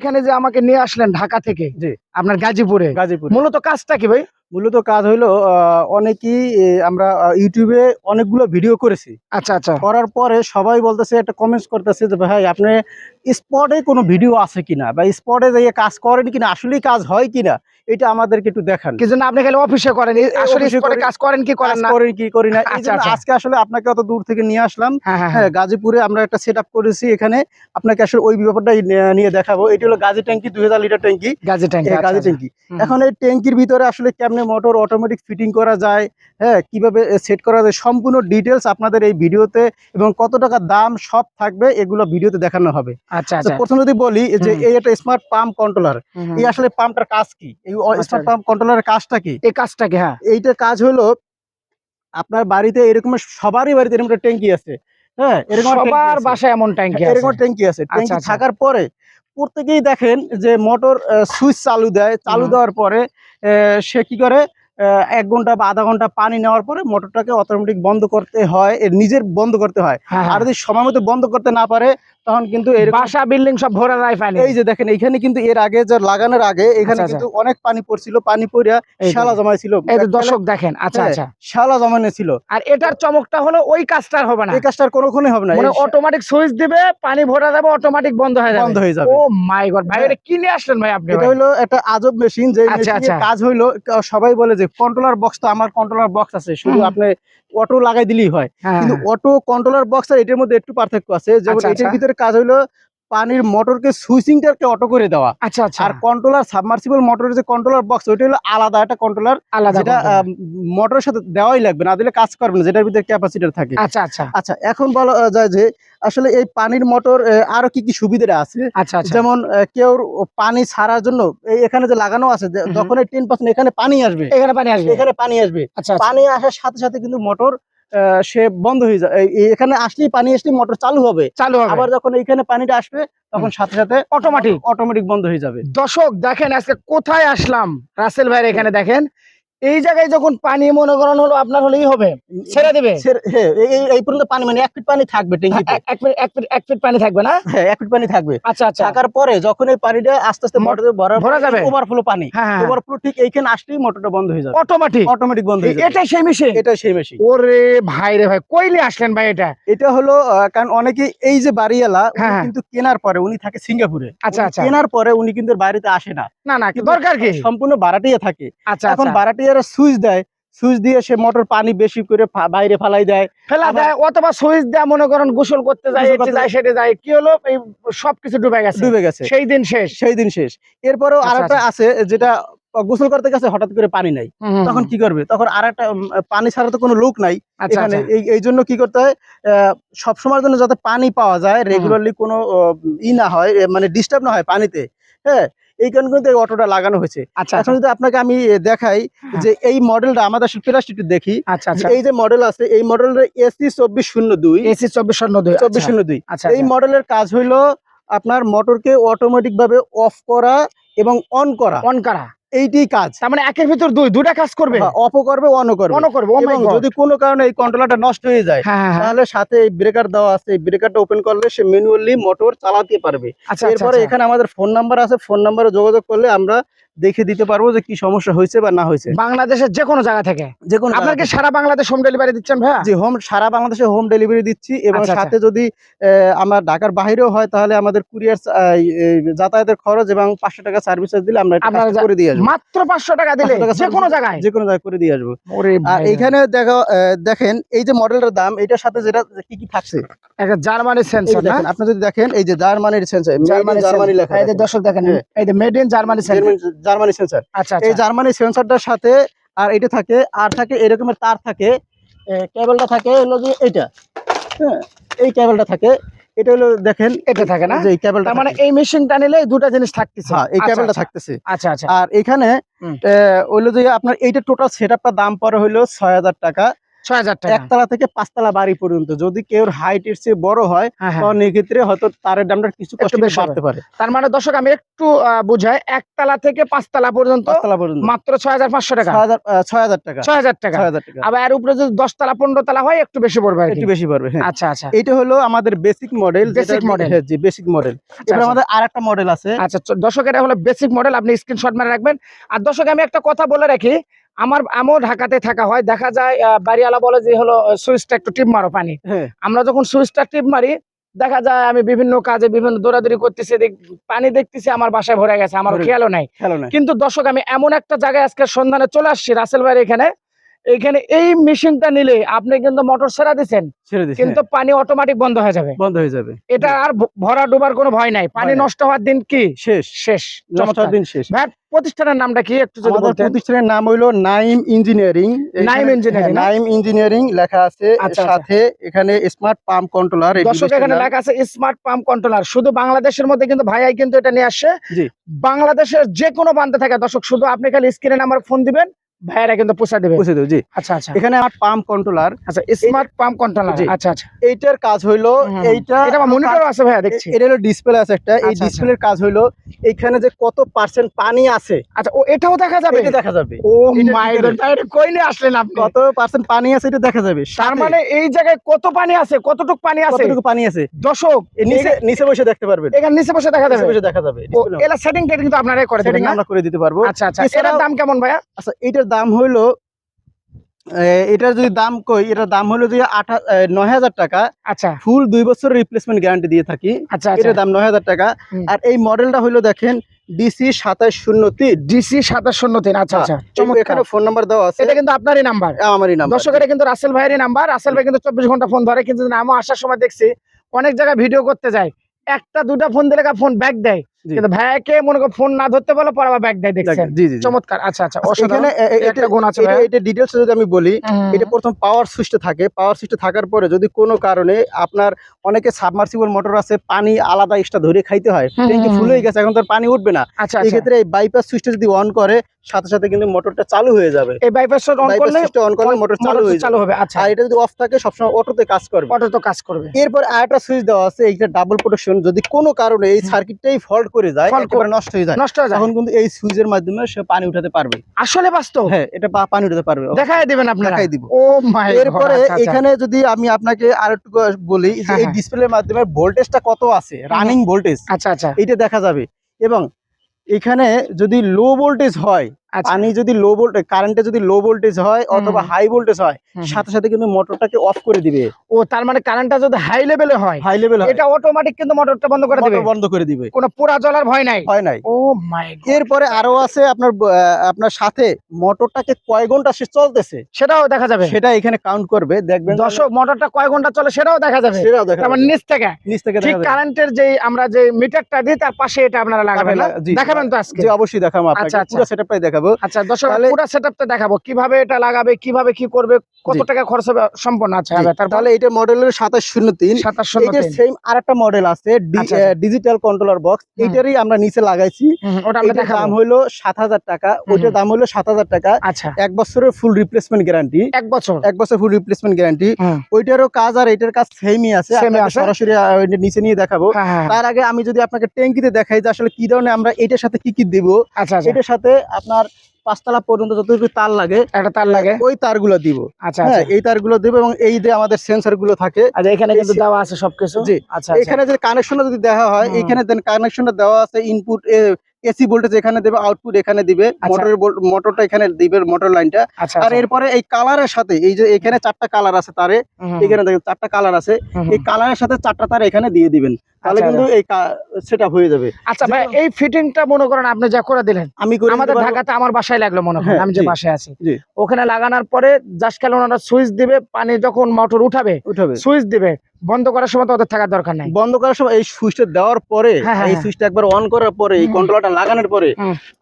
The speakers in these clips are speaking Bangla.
এখানে যে আমাকে নিয়ে আসলেন ঢাকা থেকে যে আপনার গাজীপুরে গাজীপুর। মূলত কাজটা কি ভাই? মূলত কাজ হইল অনেকেই আমরা ইউটিউবে অনেকগুলো ভিডিও করেছি। আচ্ছা আচ্ছা। করার পরে সবাই বলতেছে একটা কমেন্টস করতেছে যে ভাই আপনি স্পটে কোনো ভিডিও আছে কিনা? বা স্পটে যাইয়ে কাজ করেন কিনা? আসলেই কাজ হয় কিনা? এটা আমাদেরকে একটু দেখান। কি জন্য আপনি খালি অফিসে করেন? আসলে। কাজ করেন কি করেন না? করেন কি করি না? আচ্ছা, আচ্ছা। আজকে আসলে আপনাকে অত দূর থেকে নিয়ে আসলাম। হ্যাঁ হ্যাঁ হ্যাঁ। গাজীপুরে আমরা একটা সেট করেছি এখানে। আপনাকে আসলে ওই ব্যাপারটাই নিয়ে- দেখাবো। এটি হলো গাজী ট্যাঙ্কি দুই লিটার ট্যাঙ্কি। গাজী ট্যাঙ্ক এই গাজী ট্যাঙ্কি। এখন এই ট্যাঙ্কির ভিতরে আসলে কেমনে মোটর অটোমেটিক ফিটিং করা যায় হ্যাঁ কীভাবে সেট করা যায় সম্পূর্ণ ডিটেলস আপনাদের এই ভিডিওতে এবং কত টাকা দাম সব থাকবে এগুলো ভিডিওতে দেখানো হবে। আচ্ছা আচ্ছা প্রথম যদি বলি যে এই একটা স্মার্ট পাম্প কন্ট্রোলার। এই আসলে পাম্পটার কাজ কি? এই আচ্ছা। স্মার্ট পাম্প কন্ট্রোলারের কাজটা কি? এই কাজটা কি হ্যাঁ। এইটার কাজ হলো আপনার বাড়িতে এরকম সবারই বাড়িতে এরকম একটা ট্যাঙ্কি আছে হ্যাঁ? এরকম সবার বাসায় এমন ট্যাঙ্কি হ্যাঁ, এরকম ট্যাঙ্কি আছে। ট্যাঙ্কি আচ্ছা। থাকার পরে প্রত্যেকেই দেখেন যে মোটর সুইচ চালু দেয়। চালু দেওয়ার পরে সে কি করে? এক ঘণ্টা বা আধা ঘণ্টা পানি নেওয়ার পরে মোটরটাকে অটোমেটিক বন্ধ করতে হয় এর নিজের বন্ধ করতে হয়। হ্যাঁ, হ্যাঁ। আর যদি সময় মতো বন্ধ করতে না পারে তখন কিন্তু বাসা বিল্ডিং সব ভরে যায় পানি এই যে দেখেন এখানে কিন্তু এর আগে যে লাগানোর আগে এখানে আচ্ছা, কিন্তু অনেক পানি পড়ছিল পানি পড়িয়া। শালা জমাইছিল এই দর্শক দেখেন আচ্ছা হ্যাঁ, আচ্ছা। শালা জমানো ছিল। আর এটার চমকটা হলো ওই কাজটার হবে না। এই কাজটার কোনোক্ষণই হবে না। মানে অটোমেটিক সুইচ দিবে পানি ভরা যাবে অটোমেটিক বন্ধ হয়ে যাবে। বন্ধ হয়ে যাবে। ও মাই গড ভাই। এটা কি নিয়ে আসলেন ভাই আপনি এটা হলো একটা আজব মেশিন যে আচ্ছা, আচ্ছা। কাজ হইল সবাই বলে যে কন্ট্রোলার বক্স তো আমার কন্ট্রোলার বক্স আছে। শুধু আপনি অটো লাগাই দিলেই হয় হ্যাঁ, কিন্তু। অটো কন্ট্রোলার বক্স আর এটার মধ্যে একটু পার্থক্য আছে যেমন আচ্ছা, এটার আচ্ছা। ভিতরে কাজ হইল পানির মোটরকে সুইচিংটাকে অটো করে দেওয়া। আচ্ছা আচ্ছা। আর কন্ট্রোলার সাবমার্সিবল মোটরের যে কন্ট্রোলার বক্স ওইটা হলো আলাদা একটা কন্ট্রোলার আলাদা যেটা। মোটরের সাথে দেওয়াই লাগবে না দিলে কাজ করবে না যেটার ভিতরে ক্যাপাসিটার থাকে। আচ্ছা আচ্ছা। আচ্ছা এখন বলা যায় যে আসলে এই পানির মোটর আরও কি কি সুবিধা আছে? আচ্ছা আচ্ছা। যেমন কেউ পানি ছাড়ার জন্য এখানে যে লাগানো আছে। যখন টেন পার্সেন্ট এখানে পানি আসবে। এখানে পানি আসবে। এখানে পানি আসবে। আচ্ছা আচ্ছা। পানি আসার সাথে সাথে কিন্তু মোটর সে বন্ধ হয়ে এই এখানে আসলেই পানি আসলেই মোটর চালু হবে। চালু হবে। আবার যখন এইখানে পানিটা আসবে তখন সাথে সাথে অটোমেটিক অটোমেটিক বন্ধ হয়ে যাবে। দর্শক দেখেন আজকে কোথায় আসলাম? রাসেল ভাইয়ের এখানে দেখেন। এই জায়গায় যখন পানি মনে করেন হলো আপনার হলেই হবে ছেড়ে দিবে? হ্যাঁ এই- পর্যন্ত পানি মানে এক ফিট পানি থাকবে ট্যাঙ্কিতে। এক- ফিট এক ফিট এক ফিট পানি থাকবে না? হ্যাঁ এক ফিট পানি থাকবে। আচ্ছা আচ্ছা। থাকার পরে যখন এই পানিটা আস্তে আস্তে মোট- মোটরে ভরা যাবে। ওভারফ্লো পানি। হ্যাঁ হ্যাঁ ওভারফ্লো ঠিক এইখানে আসলেই মোটরটা বন্ধ হয়ে যাবে। অটোমেটিক অটোমেটিক বন্ধ হয়ে যাবে। এটাই সেই মেশিন এটা সেই মেশিন ওরে ভাই রে ভাই কইলে আসলেন ভাই এটা? এটা হলো কারণ অনেকে এই যে বাড়িওয়ালা হ্যাঁ, হ্যাঁ। কিন্তু কেনার পরে উনি থাকে সিঙ্গাপুরে। আচ্ছা, আচ্ছা। কেনার পরে উনি কিন্তু বাড়িতে আসে না। না না দরকার কি? সম্পূর্ণ ভাড়াটিয়া থাকে। আচ্ছা এখন আচ্ছা। ভাড়াটিয়ারা সুইচ দেয়। সুইচ দিয়ে সে মোটর পানি বেশি করে বাইরে ফেলাই দেয়। ফেলা দেয় অথবা সুইচ দেয় মনে করেন গোসল করতে যায় সেটে যায়। কি হলো? এই সবকিছু ডুবে গেছে। ডুবে গেছে। সেই দিন শেষ। সেই দিন শেষ। এরপরেও আচ্ছা, আরেকটা আছে যেটা গোসল করতে গেছে হঠাৎ করে পানি নাই। তখন কি করবে? তখন আর একটা পানি ছাড়া তো কোনো লোক নাই আচ্ছা এখানে। আচ্ছা। এই জন্য কি করতে হয় সব সময়ের জন্য যাতে পানি পাওয়া যায় রেগুলারলি কোনো ই না হয় মানে ডিস্টার্ব না হয় পানিতে। হ্যাঁ? এই কারণে কিন্তু এই অটোটা লাগানো হয়েছে। আচ্ছা এখন যদি আপনাকে আমি দেখাই হ্যাঁ। যে এই মডেলটা আমাদের প্লাস্টিক দেখি। আচ্ছা আচ্ছা। এই যে মডেল আছে এই মডেলের এসি চব্বিশ শূন্য দুই। এসি চব্বিশ শূন্য দুই চব্বিশ শূন্য দুই। আচ্ছা এই মডেলের কাজ হইল আপনার মোটরকে অটোমেটিক ভাবে অফ করা এবং অন করা। অন করা। এইটি কাজ। তার মানে একের ভিতর দুই দুটা কাজ করবে? অপ করবে অন করবে। অন করবে এবং যদি কোনো কারণে এই কন্ট্রোলারটা নষ্ট হয়ে যায় হ্যাঁ হ্যাঁ, হ্যাঁ। তাহলে সাথে এই ব্রেকার দেওয়া আছে। এই ব্রেকারটা ওপেন করলে সে ম্যানুয়ালি মোটর চালাতে পারবে। আচ্ছা এরপরে এরপরে এখানে আমাদের ফোন নাম্বার আছে। ফোন নাম্বারে যোগাযোগ করলে আমরা দেখে দিতে পারব যে কি সমস্যা হয়েছে বা না হয়েছে। বাংলাদেশের যে কোনো জায়গা থেকে। যে কোনো আপনার কি জায়গা সারা বাংলাদেশ হোম ডেলিভারি দিচ্ছেন ভাইয়া? জি হোম সারা বাংলাদেশে হোম ডেলিভারি দিচ্ছি এবং আচ্ছা, আচ্ছা। সাথে যদি আমার ঢাকার বাইরেও হয় তাহলে আমাদের কুরিয়ার যাতায়াতের খরচ এবং পাঁচশো টাকা সার্ভিস দিলে আমরা করে দিয়ে আসব। মাত্র পাঁচশো টাকা দিলে যে কোনো জায়গায়। যে কোনো জায়গায় করে দিয়ে আসব। আর ভাই, এইখানে দেখো দেখেন এই যে মডেলটার দাম এটার সাথে যেটা কি কি থাকছে? একটা জার্মানি এই যে সেন্সর দেখেন আপনি যদি দেখেন এই যে জার্মানির সেন্সর জার্মানি জার্মানি লেখা এই যে দর্শক দেখেন হ্যাঁ। এই যে made in Germany sensor Germany- sensor আচ্ছা এই আচ্ছা। জার্মানি সেন্সরটার সাথে আর এটা থাকে আর থাকে এরকমের তার থাকে কেবলটা থাকে হলো যে এইটা। হ্যাঁ এই কেবলটা থাকে এটা হলো দেখেন এটা থাকে না? যে কেবলটা মানে এই মেশিনটা নিলে দুটো জিনিস থাকতেছে। হ্যাঁ এই আচ্ছা, কেবলটা আচ্ছা, থাকতেছে। আচ্ছা আচ্ছা। আর এখানে হইল যে আপনার এইটা টোটাল সেটআপটা দাম পড়ে হইল ছয় হাজার টাকা। ছয় হাজার টাকা। একতলা থেকে পাঁচতলা বাড়ি পর্যন্ত। যদি কেউ হাইট এর চেয়ে বড় হয় হ্যাঁ, হ্যাঁ। তখন এক্ষেত্রে হয়তো তারের দামটা কিছু কষ্ট বেশি বাড়তে পারে। তার মানে দর্শক আমি একটু বুঝাই একতলা থেকে পাঁচতলা পর্যন্ত পর্যন্ত। মাত্র ছয় হাজার পাঁচশো টাকা। ছয় হাজার টাকা। ছয় হাজার টাকা। আবার এর উপরে যদি দশতলা পনেরো তলা হয় একটু বেশি পড়বে একটু বেশি পারবে হ্যাঁ। আচ্ছা আচ্ছা। এইটা হলো আমাদের বেসিক মডেল model। হ্যাঁ জি বেসিক মডেল এবার আচ্ছা। আমাদের আর একটা মডেল আছে। আচ্ছা দর্শক এটা হলো বেসিক মডেল আপনি স্ক্রিনশট মেরে রাখবেন। আর দর্শক আমি একটা কথা বলে রাখি আমার আমিও ঢাকাতে থাকা হয়। দেখা যায় বাড়িওয়ালা বলে যে হলো সুইচটা একটু টিপ মারো পানি। হ্যাঁ। আমরা যখন সুইচটা টিপ মারি দেখা যায় আমি বিভিন্ন কাজে বিভিন্ন দৌড়াদৌড়ি করতেছি পানি দেখতেছি আমার বাসায় ভরে গেছে আমার খেয়ালও নাই। কিন্তু দর্শক আমি এমন একটা জায়গায় আজকে সন্ধানে চলে আসছি রাসেল ভাইয়ের এখানে। এখানে এই মেশিনটা নিলে আপনি কিন্তু মোটর সেরা দিচ্ছেন কিন্তু পানি অটোমেটিক বন্ধ হয়ে যাবে। বন্ধ হয়ে যাবে। এটা আর ভরা ডোবার কোনো ভয় নাই। পানি নষ্ট হওয়ার দিন কি? শেষ। শেষ। দিন শেষ। প্রতিষ্ঠানের নামটা কি একটু প্রতিষ্ঠানের নাম হইল Naim engineering. Naim engineering Naim engineering লেখা আছে। আচ্ছা, আচ্ছা। সাথে এখানে স্মার্ট পাম্প কন্ট্রোলার দর্শক এখানে লেখা আছে স্মার্ট পাম্প কন্ট্রোলার শুধু বাংলাদেশের মধ্যে কিন্তু ভাইয়াই কিন্তু এটা নিয়ে আসছে বাংলাদেশের যে কোনো প্রান্তে থাকে। দর্শক শুধু আপনি খালি স্ক্রিনে নাম্বার ফোন দিবেন। ভাইয়ারা কিন্তু পৌঁছে দেবে। বুঝে দেবো জি। আচ্ছা আচ্ছা। এখানে আমার পাম্প কন্ট্রোলার আচ্ছা স্মার্ট পাম্প কন্ট্রোলার। আচ্ছা আচ্ছা। এইটার কাজ হুম, এইটা এটা মনিটর আছে ভাইয়া দেখছি। এটা হলো ডিসপ্লে আছে একটা। এই আচ্ছা, আচ্ছা। ডিসপ্লের কাজ এখানে যে কত পার্সেন্ট পানি আছে। আচ্ছা ও এটাও দেখা যাবে? এটা দেখা যাবে। ও মাই গড ভাই এটা কই নিয়ে আসলেন আপনি। কত পার্সেন্ট পানি আছে এটা দেখা যাবে। তার মানে এই জায়গায় কত পানি আছে? কতটুকু পানি আছে? কতটুকু পানি আছে? দর্শক এ নিচে নিচে বসে দেখতে পারবেন। এখানে নিচে বসে দেখা যাবে। বসে দেখা যাবে। এলা সেটিং টেটিং তো আপনারাই করে দেবেন আমরা করে দিতে পারব। আচ্ছা আচ্ছা। এটার দাম কেমন ভাইয়া? আচ্ছা এটার দাম হইল এটার যদি দাম কই এটার দাম হলো যে আঠা নয় হাজার টাকা। আচ্ছা। ফুল দুই বছর রিপ্লেসমেন্ট গ্যারান্টি দিয়ে থাকি। আচ্ছা আচ্ছা। এটার দাম নয় হাজার টাকা। আর এই মডেলটা হইল দেখেন ডিসি সাতাশ শূন্য তিন। ডিসি সাতাশ শূন্য তিন আচ্ছা আচ্ছা। এখানে ফোন নাম্বার দেওয়া আছে। এটা কিন্তু আপনারই নাম্বার আমারই নাম্বার দর্শক এটা কিন্তু রাসেল ভাইয়েরই নাম্বার রাসেল ভাই কিন্তু চব্বিশ ঘণ্টা ফোন ধরে কিন্তু আমি আসার সময় দেখছি অনেক জায়গায় ভিডিও করতে যায়। একটা দুটা ফোন দিলে ফোন ব্যাক দেয়। কিন্তু ভাইয়াকে মনে করো ফোন না ধরতে বলে পরে আবার ব্যাক দেয় দেখছেন? জি জি জি। চমৎকার। আচ্ছা আচ্ছা আচ্ছা, এখানে এ- এ- একটা গুণ আছে এটা ডিটেলস যদি আমি বলি এটা প্রথম পাওয়ার সুইচটা থাকে। পাওয়ার সুইচটা থাকার পরে যদি কোনো কারণে আপনার অনেকে সাবমার্সিবল মোটর আছে পানি আলাদা এক্সট্রা ধরে খাইতে হয় ট্যাঙ্কি ফুল হয়ে গেছে এখন তার পানি উঠবে না। আচ্ছা আচ্ছা। এই বাইপাস সুইচটা যদি অন করে সাথে সাথে কিন্তু মোটরটা চালু হয়ে যাবে। এই বাইপাস অন করলে অন করলে মোটর চালু হয়ে চালু হবে আচ্ছা। আর এটা যদি অফ থাকে সবসময় অটোতে কাজ করবে। অটো তো কাজ করবে। এরপর আরেকটা সুইচ দেওয়া আছে এইটা ডাবল প্রোটেকশন যদি কোনো কারণে এই সার্কিটটাই ফল্ট করে যায় একেবারে নষ্ট হয়ে যায়। নষ্ট হয়ে যায়। তখন কিন্তু এই সুইচের মাধ্যমে সে পানি উঠাতে পারবে। আসলে বাস্তব? হ্যাঁ এটা পানি উঠাতে পারবে। দেখাই দিবেন আপনারা। দেখাই দিব। ও মাই এরপরে এখানে যদি আমি আপনাকে আর একটু বলি যে হ্যাঁ, এই হ্যাঁ। ডিসপ্লের মাধ্যমে ভোল্টেজটা কত আছে? রানিং ভোল্টেজ আচ্ছা আচ্ছা। এটা দেখা যাবে। এবং এখানে যদি লো ভোল্টেজ হয় আচ্ছা পানি যদি লো ভোল্টেজ কারেন্টে যদি লো ভোল্টেজ হয় অথবা হাই ভোল্টেজ হয়। সাথে সাথে কিন্তু মোটরটাকে অফ করে দিবে। ও তার মানে কারেন্টটা যদি হাই লেভেলে হয় হাই লেভেল এটা অটোমেটিক কিন্তু মোটরটা বন্ধ করে দিবে। বন্ধ করে দিবে। কোনো পোড়া জ্বলার ভয় নাই। হয় নাই। ও মাই এরপরে আরও আছে আপনার আপনার সাথে মোটরটাকে কয় ঘণ্টা সে চলতেছে? সেটাও দেখা যাবে। সেটা এখানে কাউন্ট করবে দেখবেন দর্শক মোটরটা কয় ঘণ্টা চলে সেটাও দেখা যাবে। সেটাও দেখা মানে যাবে। নিচ থেকে। নিচ থেকে ঠিক কারেন্টের যে আমরা যে মিটারটা দিই তার পাশে এটা আপনারা লাগাবেন দেখাবেন তো আজকে? জি অবশ্যই দেখাবো আপনাকে। আচ্ছা, আচ্ছা। পুরো সেটআপটাই দেখাবো। আচ্ছা দর্শক পুরো সেটআপটা দেখাবো। কীভাবে এটা লাগাবে কীভাবে কি করবে কত টাকা খরচ হবে সম্পূর্ণ আচ্ছা তাহলে এটা সাতাশ শূন্য এইটার তিন। সেম আরেকটা মডেল আছে। ডিজিটাল কন্ট্রোলার বক্স হুম। এইটারই আমরা নিচে লাগাইছি। ওটা আমরা এটার দাম হলো সাত হাজার টাকা। ওইটার দাম হলো সাত হাজার টাকা। আচ্ছা। এক বছরের ফুল রিপ্লেসমেন্ট গ্যারান্টি এক বছর। এক বছর ফুল রিপ্লেসমেন্ট গ্যারান্টি ওইটারও কাজ আর এটার কাজ সেমই আছে। আছে। সরাসরি নিচে নিয়ে দেখাবো। হ্যাঁ হ্যাঁ হ্যাঁ। তার আগে আমি যদি আপনাকে ট্যাঙ্কিতে দেখাই যে আসলে কি ধরনের আমরা এটার সাথে কি কি দিব আচ্ছা আচ্ছা। এটার সাথে আপনার পাঁচতলা পর্যন্ত যতটুকু তার লাগে একটা তার লাগে? ওই তারগুলো দিব। আচ্ছা হ্যাঁ আচ্ছা। এই তারগুলো দিব এবং এই যে আমাদের সেন্সরগুলো থাকে আচ্ছা এখানে কিন্তু দেওয়া আছে সবকিছু? জি। আচ্ছা আচ্ছা। এখানে যে কানেকশনটা যদি দেখা হয়। এখানে দেন কানেকশনটা দেওয়া আছে ইনপুট এসি ভোল্টেজ এখানে দেবে আউটপুট এখানে দিবে আচ্ছা। মোটরের মোটরটা এখানে দিবে মোটর লাইনটা আচ্ছা আর এরপরে এই কালারের সাথে এই যে এখানে চারটা কালার আছে তারে এখানে দেখেন চারটা কালার আছে এই কালারের সাথে চারটা তার এখানে দিয়ে দিবেন। তাহলে আচ্ছা, কিন্তু এই সেটা হয়ে যাবে। আচ্ছা ভাই এই ফিটিংটা মনে করেন আপনি যা করে দিলেন আমি আমাদের ঢাকাতে আমার বাসায় লাগল মনে করেন হ্যাঁ, আমি যে বাসায় আছি। ওখানে লাগানোর পরে জাস্ট খেলে ওনারা সুইচ দিবে পানি যখন মোটর উঠাবে উঠাবে। সুইচ দিবে বন্ধ করার সময় তো ওদের থাকার দরকার নাই। বন্ধ করার সময় এই সুইচটা দেওয়ার পরে হ্যাঁ, হ্যাঁ, এই। সুইচটা একবার অন করার পরে এই হুম। কন্ট্রোলারটা লাগানোর পরে।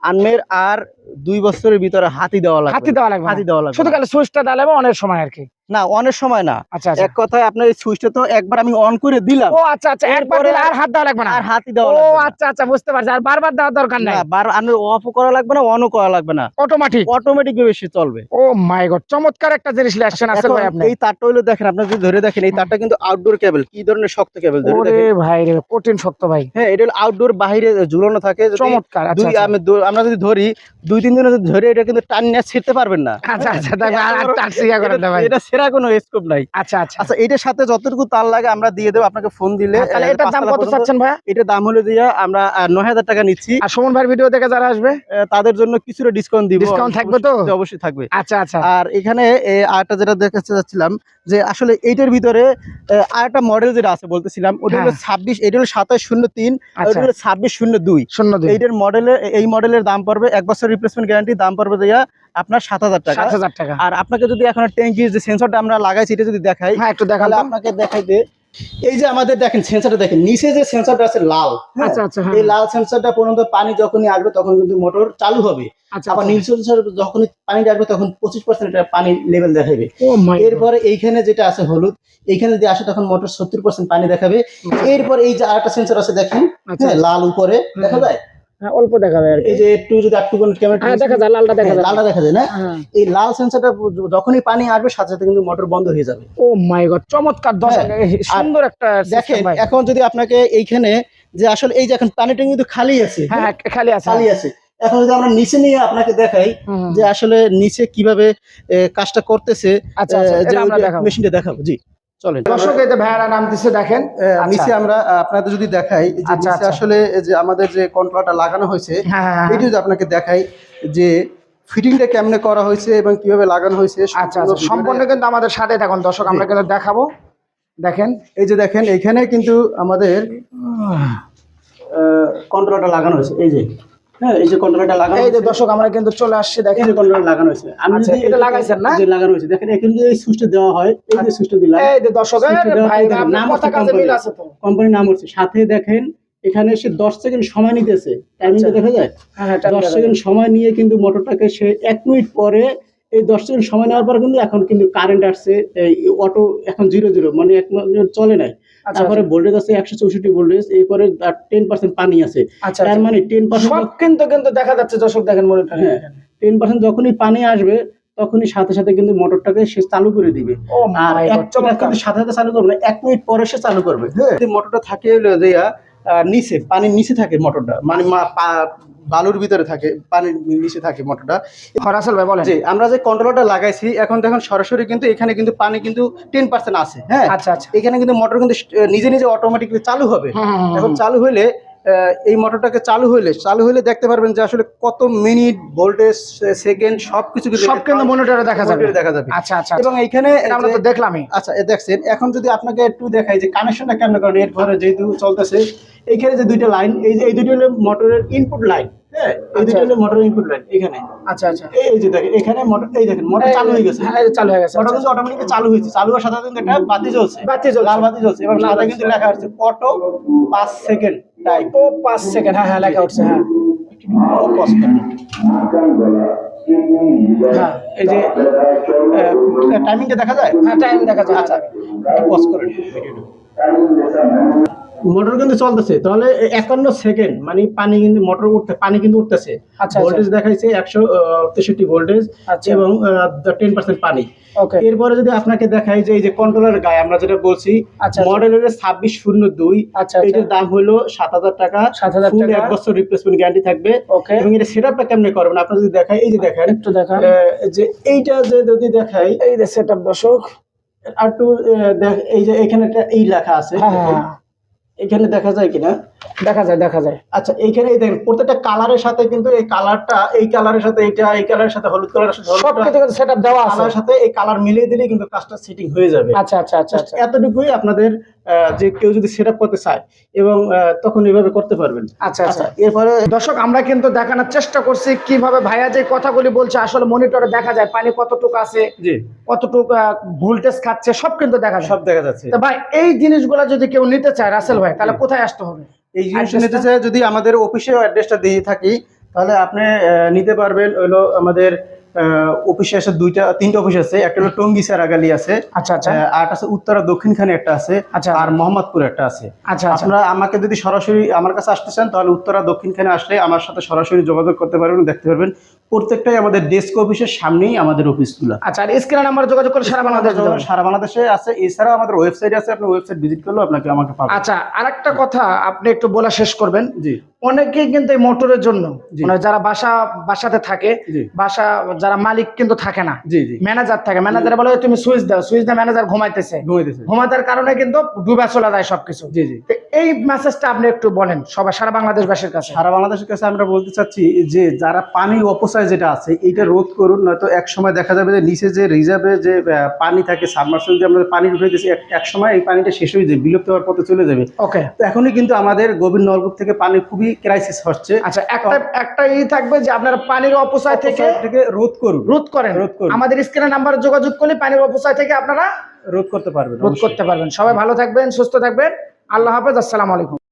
আনমের আর দুই বছরের ভিতরে হাতি দেওয়া লাগবে। হাতি দেওয়া লাগবে হাতি দেওয়া লাগবে শুধু। খালি সুইচটা দেওয়া লাগবে অনেক সময় আর কি। না অনেক সময় না। আচ্ছা আচ্ছা। এক কথায় আপনার এই সুইচটা তো একবার আমি অন করে দিলাম। ও আচ্ছা আচ্ছা একবার দিলে আর হাত দেওয়া লাগবে না? আর হাতি দেওয়া লাগবে না। আচ্ছা আচ্ছা বুঝতে পারছি। আর বারবার দেওয়ার দরকার নাই? না বার আমি অফও করা লাগবে না অনও করা লাগবে না। অটোমেটিক অটোমেটিক বেশি চলবে। ও মাই গড চমৎকার একটা জিনিস আসল এখন ভাই আপনি। এই তারটা হলো দেখেন আপনি যদি ধরে দেখেন এই তারটা কিন্তু আউটডোর কেবল কি ধরনের শক্ত কেবল ধরে দেখেন? ওরে ভাই রে কঠিন শক্ত ভাই। হ্যাঁ এটা হলো আউটডোর বাইরে ঝুলানো থাকে চমৎকার আচ্ছা আচ্ছা। আমি আমরা যদি ধরি দুই তিন দিন ধরে এটা কিন্তু টান নিয়ে ছিঁড়তে পারবেন না। আচ্ছা আচ্ছা ইয়া এটা- ভাই এটা সেরা কোনো স্কোপ নাই। আচ্ছা আচ্ছা। আচ্ছা এটার সাথে যতটুকু তার লাগে আমরা দিয়ে দেবো আপনাকে ফোন দিলে তাহলে আহ, এটার দাম কত চাচ্ছেন ভাইয়া? এটার দাম হলো দিয়া আমরা নয় হাজার টাকা নিচ্ছি। আর সুমন ভাইয়ের ভিডিও দেখে যারা আসবে? তাদের জন্য কিছুটা ডিসকাউন্ট দিব। Discount থাকবে তো? অবশ্যই- থাকবে। আচ্ছা আচ্ছা। আর এখানে আরেকটা যেটা দেখাতে চাচ্ছিলাম যে আসলে এইটার ভিতরে আরেকটা মডেল যেটা আছে বলতেছিলাম ওটা হলো হ্যাঁ। ছাব্বিশ এটা হলো সাতাশ শূন্য তিন আচ্ছা। ওটা হলো ছাব্বিশ শূন্য দুই। শূন্য দুই। এইটার মডেলের এই মডেলের দাম পড়বে এক বছর রিপ্লেসমেন্ট গ্যারান্টি দাম পড়বে দিয়া আপনার সাত হাজার টাকা। সাত হাজার টাকা। আর আপনাকে যদি এখন ট্যাঙ্কির যে সেন্সরটা আমরা লাগাইছি এটা যদি দেখাই হ্যাঁ একটু দেখালে। আপনাকে দেখাইতে এই যে আমাদের দেখেন সেন্সরটা দেখেন নিচে যে সেন্সরটা আছে লাল হ্যাঁ, আচ্ছা আচ্ছা হ্যাঁ। এই লাল সেন্সরটা পর্যন্ত পানি যখনই আসবে তখন কিন্তু মোটর চালু হবে। আচ্ছা আবার নীল সেন্সর যখনই পানি আসবে তখন পঁচিশ পার্সেন্ট পানি লেভেল দেখাবে এরপরে এইখানে যেটা আছে হলুদ এইখানে যদি আসে তখন মোটর সত্তর পার্সেন্ট পানি দেখাবে। এরপর এই যে আরেকটা সেন্সর আছে দেখেন আচ্ছা। হ্যাঁ, লাল উপরে দেখা যায়? হ্যাঁ অল্প দেখা যায় আর কি। এই যে একটু যদি একটু ক্যামেরা হ্যাঁ দেখা যায় লালটা দেখা যায়। লালটা দেখা যায় না? হ্যাঁ। এই লাল সেন্সরটা যখনই পানি আসবে সাথে সাথে কিন্তু মোটর বন্ধ হয়ে যাবে। ও মাই গড চমৎকার হ্যাঁ, সুন্দর একটা দেখেন এখন যদি আপনাকে এইখানে যে আসলে এই যে এখন পানিটা কিন্তু খালি আছে হ্যাঁ হ্যাঁ, খালি আছে খালি আছে। এখন যদি আমরা নিচে নিয়ে আপনাকে দেখাই যে আসলে নিচে কীভাবে কাজটা করতেছে আচ্ছা আচ্ছা, যে আমরা দেখাবো। মেশিনটা দেখাবো জি। চলেন। দর্শক এই ভাইয়ারা নাম দিচ্ছে দেখেন নিচে আমরা আপনাদের যদি দেখাই যে আচ্ছা, আচ্ছা। আসলে যে আমাদের যে লাগানো হয়েছে হ্যাঁ হ্যাঁ, হ্যাঁ। এটি যদি আপনাকে দেখাই যে ফিটিংটা কেমনে করা হয়েছে এবং কীভাবে লাগানো হয়েছে আচ্ছা আচ্ছা। সম্পূর্ণ কিন্তু আমাদের সাথে থাকুন দর্শক আমরা কিন্তু দেখাবো। দেখেন। এই যে দেখেন এখানে কিন্তু আমাদের কন্ট্রোলটা লাগানো হয়েছে এই যে। হ্যাঁ এই যে কন্ট্রোলটা লাগানো এই যে দর্শক আমরা কিন্তু চলে আসছি দেখেন। কন্ট্রোল লাগানো হয়েছে। আমি আচ্ছা, যদি এটা লাগাইছেন না? যে লাগানো হয়েছে। দেখেন এখানে যে এই সুইচটা দেওয়া হয় এই যে সুইচটা দিলাম। এই যে দর্শক এই সুইচটা দেওয়া- ভাই এই দেখেন, আপনার নাম কথা কাজে মিল আছে তো। কোম্পানির নাম হচ্ছে। সাথে দেখেন এখানে সে দশ সেকেন্ড সময় নিতেছে। টাইমিংটা আচ্ছা। দেখা যায়? হ্যাঁ হ্যাঁ দশ সেকেন্ড সময় নিয়ে কিন্তু মোটরটাকে সে এক মিনিট পরে এই দশ সেকেন্ড সময় নেওয়ার পর কিন্তু এখন কিন্তু কারেন্ট আসছে এই অটো এখন জিরো জিরো মানে এক মিনিট চলে নাই। তারপরে ভোল্টেজ আছে একশো চৌষট্টি ভোল্টেজ এরপরে টেন পার্সেন্ট পানি আছে। আচ্ছা তার আচ্ছা। মানে টেন পার্সেন্ট কিন্তু কিন্তু দেখা যাচ্ছে দর্শক দেখেন মনিটরে। হ্যাঁ টেন পার্সেন্ট যখনই পানি আসবে তখনই সাথে সাথে কিন্তু মোটরটাকে সে চালু করে দিবে। আর কিন্তু সাথে সাথে চালু করবে না এক মিনিট পরে সে চালু করবে। যদি মোটরটা থাকে হলো যে নিচে পানির নিচে থাকে মোটরটা মানে বালুর ভিতরে থাকে পানির নিচে থাকে মোটরটা। ফরাসল ভাই বলেন। যে আমরা যে কন্ট্রোলারটা লাগাইছি এখন দেখুন সরাসরি কিন্তু এখানে কিন্তু পানি কিন্তু টেন পার্সেন্ট আছে হ্যাঁ? আচ্ছা আচ্ছা। এখানে কিন্তু মোটর কিন্তু নিজে নিজে অটোমেটিকলি চালু হবে। এখন চালু হইলে এই মোটরটাকে চালু হইলে চালু হইলে দেখতে পারবেন যে আসলে কত মিনিট ভোল্টেজ সেকেন্ড সবকিছু কিন্তু সব কিন্তু মনিটরে দেখা যাবে। দেখা যাবে। আচ্ছা আচ্ছা এবং এইখানে আমরা তো দেখলামই। আচ্ছা এ দেখছেন এখন যদি আপনাকে একটু দেখাই যে কানেকশনটা কেমন করেন এরপরে যেহেতু চলতেছে এইখানে যে দুইটা লাইন এই যে এই দুটো হলো মোটরের ইনপুট লাইন হ্যাঁ এই দুটো আচ্ছা। হলো মোটরের ইনপুট লাইন এখানে। আচ্ছা আচ্ছা। এই যে দেখেন এখানে মোটর এই দেখেন মোটর চালু হয়ে গেছে। হ্যাঁ, চালু হয়ে গেছে মোটর আচ্ছা। কিন্তু অটোমেটিক চালু হয়েছে। চালু হওয়ার সাথে কিন্তু একটা বাতি জ্বলছে। বাতি জ্বলছে। লাল বাতি জ্বলছে। এবং লাল কিন্তু লেখা আছে অটো পাঁচ সেকেন্ড টাইম ও সেকেন্ড হ্যাঁ হ্যাঁ লেখা উঠছে হ্যাঁ। হ্যাঁ এই যে টাইমিংটা দেখা যায়? হ্যাঁ টাইম দেখা যায় আচ্ছা আচ্ছা একটু করে ভিডিওটা। মোটর কিন্তু চলতেছে। তাহলে একান্ন সেকেন্ড মানে পানি কিন্তু মোটর উঠতে পানি কিন্তু উঠতেছে। আচ্ছা, ভোল্টেজ দেখাইছে একশো তেষট্টি ভোল্টেজ আচ্ছা। এবং টেন পার্সেন্ট পানি। ওকে এরপরে যদি আপনাকে দেখাই যে এই যে কন্ট্রোলার গায়ে আমরা যেটা বলছি আচ্ছা, মডেল হলো ছাব্বিশ শূন্য দুই। আচ্ছা এটার দাম হলো সাত হাজার টাকা। সাত হাজার টাকা। এক বছর রিপ্লেসমেন্ট গ্যারান্টি থাকবে। ওকে এবং এটা সেট আপটা কেমনে করবেন? আপনার যদি দেখাই এই যে দেখেন একটু দেখান। যে এইটা যে যদি দেখাই এই যে সেট আপ দর্শক। আর দেখ- এই যে এখানে একটা এই লেখা আছে। হ্যাঁ হ্যাঁ হ্যাঁ। এখানে দেখা যায় কিনা? দেখা যায় দেখা যায়। আচ্ছা এইখানে এই দেখেন প্রত্যেকটা কালারের সাথে কিন্তু এই কালারটা এই কালারের সাথে এইটা এই কালারের সাথে হলুদ কালারের সাথে হলুদ সব কিছু কিন্তু দেওয়া আছে। কালারের সাথে এই কালার মিলিয়ে দিলে কিন্তু কাজটা সেটিং হয়ে যাবে। আচ্ছা আচ্ছা আচ্ছা আচ্ছা। এতটুকুই আপনাদের যে কেউ যদি সেট করতে চায় এবং তখন এভাবে করতে পারবেন। আচ্ছা আচ্ছা। এরপরে দর্শক আমরা কিন্তু দেখানোর চেষ্টা করছি কীভাবে ভাইয়া যে কথাগুলি বলছে আসলে মনিটরে দেখা যায় পানি কতটুকু আছে জি। কতটুকু ভোল্টেজ খাচ্ছে সব কিন্তু দেখা যায়। সব দেখা যাচ্ছে। তো ভাই এই জিনিসগুলো যদি কেউ নিতে চায় রাসেল ভাই তাহলে কোথায় আসতে হবে? এই জিনিস নিতে চাই যদি আমাদের অফিসে অ্যাড্রেসটা দিয়ে থাকি তাহলে আপনি নিতে পারবেন হলো আমাদের অফিসে আছে দুইটা তিনটা অফিস আছে। একটা হলো টঙ্গি সারাগালি আছে আচ্ছা আচ্ছা। আর আছে উত্তরা দক্ষিণখানে একটা আছে আচ্ছা। আর মোহাম্মদপুর একটা আছে। আচ্ছা আচ্ছা। আপনারা আমাকে যদি সরাসরি আমার কাছে আসতে চান তাহলে উত্তরা দক্ষিণখানে আসলে আমার সাথে সরাসরি যোগাযোগ করতে পারবেন দেখতে পারবেন। প্রত্যেকটাই আমাদের ডেস্ক অফিসের সামনেই আমাদের অফিসগুলো আচ্ছা আর স্ক্রিনে নাম্বার যোগাযোগ করে সারা বাংলাদেশ সারা বাংলাদেশে আছে এছাড়াও আমাদের ওয়েবসাইট আছে আপনি ওয়েবসাইট ভিজিট আপনাকে আমাকে পাবেন। আচ্ছা আরেকটা কথা আপনি একটু বলা শেষ করবেন। জি। অনেকেই কিন্তু এই মোটরের জন্য মানে যারা বাসা বাসাতে থাকে বাসা যারা মালিক কিন্তু থাকে না জি জি। ম্যানেজার থাকে। ম্যানেজার বলে তুমি সুইচ দাও সুইচ দাও ম্যানেজার ঘুমাইতেছে। ঘুমাতার কারণে কিন্তু ডুবে চলে যায় সবকিছু। জি জি। এই মেসেজটা আপনি একটু বলেন সবাই সারা বাংলাদেশবাসীর কাছে। সারা বাংলাদেশের কাছে আমরা বলতে চাচ্ছি যে যারা পানি অপচয় যেটা আছে এইটা রোধ করুন নয়তো এক সময় দেখা যাবে যে নিচে যে রিজার্ভে যে পানি থাকে সাবমার্সেল যে আমরা পানি উঠাইতেছি এক- এক সময় এই পানিটা শেষ হয়ে যাবে বিলুপ্ত হওয়ার পথে চলে যাবে। ওকে তো এখনই কিন্তু আমাদের গভীর নলকূপ থেকে পানি খুবই ক্রাইসিস হচ্ছে। আচ্ছা একটা একটা ই থাকবে যে আপনারা পানির অপচয় থেকে থেকে রোধ করুন। রোধ করেন। রোধ করুন। আমাদের স্ক্রিনে নাম্বার যোগাযোগ করলে পানির অপচয় থেকে আপনারা রোধ করতে পারবেন রোধ করতে পারবেন। সবাই ভালো থাকবেন সুস্থ থাকবেন। আল্লাহ হাফেজ আসসালামু আলাইকুম।